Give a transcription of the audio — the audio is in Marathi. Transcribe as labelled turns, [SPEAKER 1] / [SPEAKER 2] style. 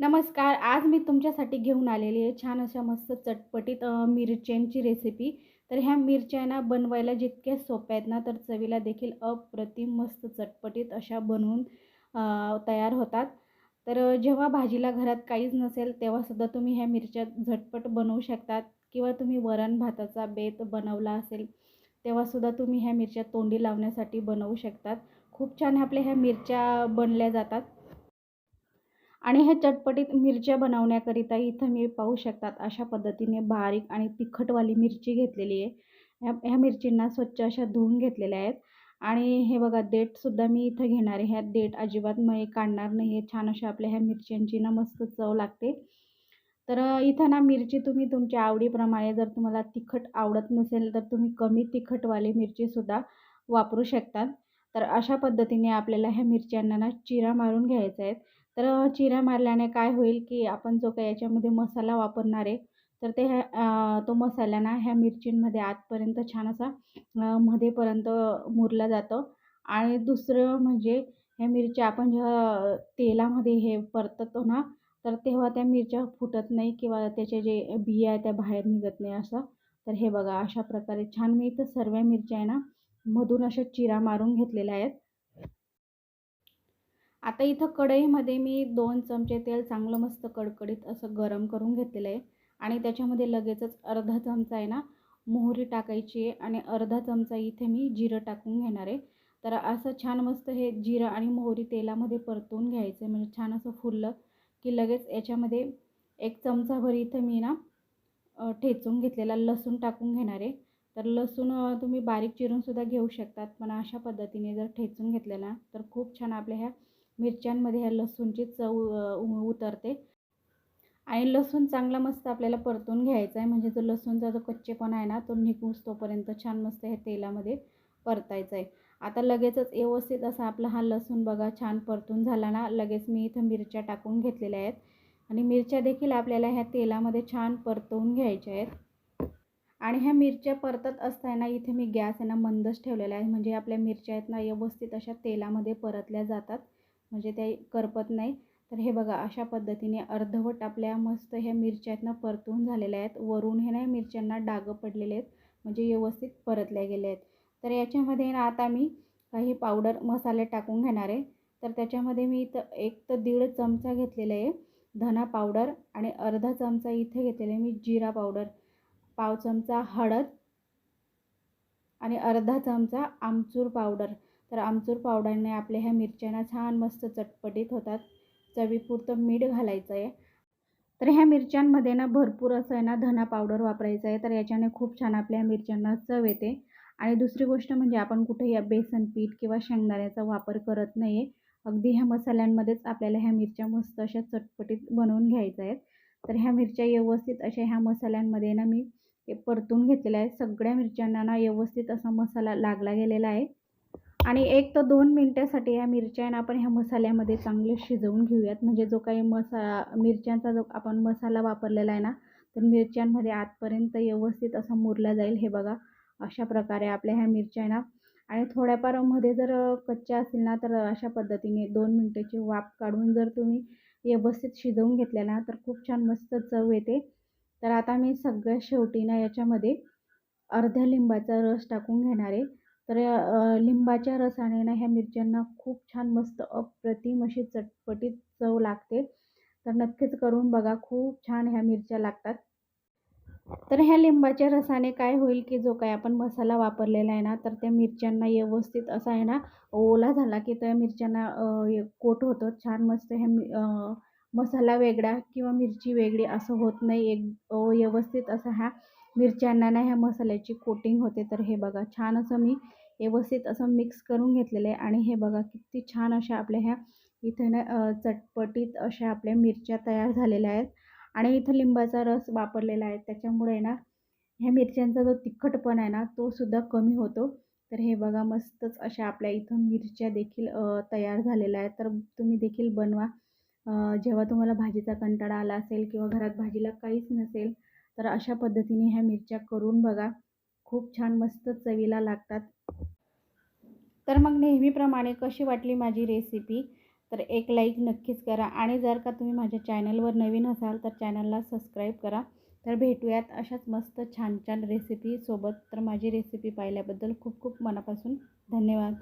[SPEAKER 1] नमस्कार आज मी तुमच्यासाठी घेऊन आलेली आहे छान अशा मस्त चटपटीत मिरच्यांची रेसिपी तर ह्या मिरच्यांना बनवायला जितक्या सोप्या आहेत ना तर चवीला देखील अप्रतिम मस्त चटपटीत अशा बनवून तयार होतात. तर जेव्हा भाजीला घरात काहीच नसेल तेव्हासुद्धा तुम्ही ह्या मिरच्या झटपट बनवू शकतात. किंवा तुम्ही वरण भाताचा बेत बनवला असेल तेव्हासुद्धा तुम्ही ह्या मिरच्या तोंडी लावण्यासाठी बनवू शकतात. खूप छान आपल्या ह्या मिरच्या बनल्या जातात. आणि ह्या चटपटीत मिरच्या बनवण्याकरिता इथं मी पाहू शकतात अशा पद्धतीने बारीक आणि तिखटवाली मिरची घेतलेली आहे. ह्या ह्या मिरचींना स्वच्छ अशा धुवून घेतलेल्या आहेत. आणि हे बघा देठसुद्धा मी इथं घेणार आहे. ह्या देठ अजिबात मये काढणार नाही. आहे छान अशा आपल्या ह्या मिरच्यांची ना मस्त चव लागते. तर इथं ना मिरची तुम्ही तुमच्या आवडीप्रमाणे जर तुम्हाला तिखट आवडत नसेल तर तुम्ही कमी तिखटवाली मिरचीसुद्धा वापरू शकतात. तर अशा पद्धतीने आपल्याला ह्या मिरच्यांना ना चिरा मारून घ्यायचा आहेत तर चिरा मारल्याने काय होईल की आपण जो काही याच्यामध्ये मसाला वापरणार आहे तर ते ह्या तो मसाला ना ह्या मिरचींमध्ये आतपर्यंत छान असा मध्येपर्यंत मुरला जातो. आणि दुसरं म्हणजे ह्या मिरच्या आपण जेव्हा तेलामध्ये हे परततो ना तर तेव्हा त्या मिरच्या फुटत नाही किंवा त्याचे जे बिया आहे त्या बाहेर निघत नाही असं. तर हे बघा अशा प्रकारे छान मी इथं सर्व मिरच्या आहे ना मधून अशा चिरा मारून घेतलेल्या आहेत. आता इथं कढईमध्ये मी दोन चमचे तेल चांगलं मस्त कडकडीत असं गरम करून घेतलेलं आहे. आणि त्याच्यामध्ये लगेचच अर्धा चमचा आहे ना मोहरी टाकायची आहे आणि अर्धा चमचा इथे मी जिरं टाकून घेणार आहे. तर असं छान मस्त हे जिरं आणि मोहरी तेलामध्ये परतून घ्यायचं आहे. म्हणजे छान असं फुललं की लगेच याच्यामध्ये एक चमचाभर इथं मी ना ठेचून घेतलेला लसूण टाकून घेणार आहे. तर लसूण तुम्ही बारीक चिरूनसुद्धा घेऊ शकतात. पण अशा पद्धतीने जर ठेचून घेतलेला तर खूप छान आपल्या ह्या मिरच्यांमध्ये ह्या लसूणची चव उतरते. आणि लसूण चांगला मस्त आपल्याला परतून घ्यायचा आहे म्हणजे जो लसूणचा जो कच्चेपणा आहे ना तो निघूस तोपर्यंत छान मस्त हे तेलामध्ये परतायचा आहे आता लगेचच व्यवस्थित असा आपला हा लसूण बघा छान परतून झाला ना लगेच मी इथं मिरच्या टाकून घेतलेल्या आहेत. आणि मिरच्या देखील आपल्याला ह्या तेलामध्ये छान परतवून घ्यायच्या आहेत. आणि ह्या मिरच्या परतत असताना इथे मी गॅस आहे ना मंदच ठेवलेला आहे. म्हणजे आपल्या मिरच्या आहेत ना व्यवस्थित अशा तेलामध्ये परतल्या जातात. म्हणजे ते करपत नाही. तर हे बघा अशा पद्धतीने अर्धवट आपल्या मस्त ह्या मिरच्या आहेत ना परतून झालेल्या आहेत. वरून हे ना मिरच्यांना डागं पडलेले आहेत. म्हणजे व्यवस्थित परतल्या गेले आहेत. तर याच्यामध्ये ना आता मी काही पावडर मसाले टाकून घेणार आहे. तर त्याच्यामध्ये मी इथं एक तर दीड चमचा घेतलेला आहे धना पावडर आणि अर्धा चमचा इथे घेतलेला आहे मी जिरा पावडर. पाव चमचा हळद आणि अर्धा चमचा आमचूर पावडर. तर आमचूर पावडरने आपल्या ह्या मिरच्यांना छान मस्त चटपटीत होतात. चवीपुरतं मीठ घालायचं आहे तर ह्या मिरच्यांमध्ये ना भरपूर असं आहे ना धना पावडर वापरायचं आहे. तर याच्याने खूप छान आपल्या मिरच्यांना चव येते. आणि दुसरी गोष्ट म्हणजे आपण कुठेही बेसन पीठ किंवा शेंगदाण्याचा वापर करत नाही आहे अगदी ह्या मसाल्यांमध्येच आपल्याला ह्या मिरच्या मस्त अशा चटपटीत बनवून घ्यायच्या आहेत. तर ह्या मिरच्या व्यवस्थित अशा ह्या मसाल्यांमध्ये ना मी परतून घेतलेल्या आहेत. सगळ्या मिरच्यांना ना व्यवस्थित असा मसाला लागला गेलेला आहे. आणि एक तर दोन मिनटासाठी ह्या मिरच्या आपण ह्या मसाल्यामध्ये चांगले शिजवून घेऊयात. म्हणजे जो काही मसा मिरच्यांचा जो आपण मसाला वापरलेला आहे ना तर मिरच्यांमध्ये आतपर्यंत व्यवस्थित असा मुरला जाईल. हे बघा अशा प्रकारे आपल्या ह्या मिरच्या ना. आणि थोड्याफारमध्ये जर कच्च्या असतील ना तर अशा पद्धतीने दोन मिनटाची वाफ काढून जर तुम्ही व्यवस्थित शिजवून घेतल्या ना तर खूप छान मस्त चव येते. तर आता मी सगळ्या शेवटी ना याच्यामध्ये अर्ध्या लिंबाचा रस टाकून घेणार आहे. तर लिंबाच्या रसाने ना ह्या मिरच्यांना खूप छान मस्त अप्रतिम अशी चटपटीत चव लागते. तर नक्कीच करून बघा खूप छान ह्या मिरच्या लागतात. तर ह्या लिंबाच्या रसाने काय होईल की जो काय आपण मसाला वापरलेला आहे ना तर त्या मिरच्यांना व्यवस्थित असा आहे ना ओला झाला की त्या मिरच्यांना कोट होतो. छान मस्त ह्या मसाला वेगळा किंवा मिरची वेगळी असं होत नाही. एक व्यवस्थित असा ह्या मिरच्यांना ना ह्या मसाल्याची कोटिंग होते. तर हे बघा छान असं मी व्यवस्थित असं मिक्स करून घेतलेलं आहे. आणि हे बघा किती छान अशा आपल्या ह्या इथं ना चटपटीत अशा आपल्या मिरच्या तयार झालेल्या आहेत. आणि इथं लिंबाचा रस वापरलेला आहे. त्याच्यामुळे ना ह्या मिरच्यांचा जो तिखटपण आहे ना तो सुद्धा कमी होतो. तर हे बघा मस्तच अशा आपल्या इथं मिरच्या देखील तयार झालेल्या आहेत. तर तुम्ही देखील बनवा. जेव्हा तुम्हाला भाजीचा कंटाळा आला असेल किंवा घरात भाजीला काहीच नसेल तर अशा पद्धतीने ह्या मिरच्या करून बघा. खूप छान मस्त चवीला लागतात. तर मग नेहमीप्रमाणे कशी वाटली माझी रेसिपी तर एक लाईक नक्कीच करा. आणि जर का तुम्ही माझ्या चॅनलवर नवीन असाल तर चॅनलला सबस्क्राईब करा. तर भेटूयात अशाच मस्त छान छान रेसिपीसोबत तर माझी रेसिपी पाहिल्याबद्दल खूप खूप मनापासून धन्यवाद.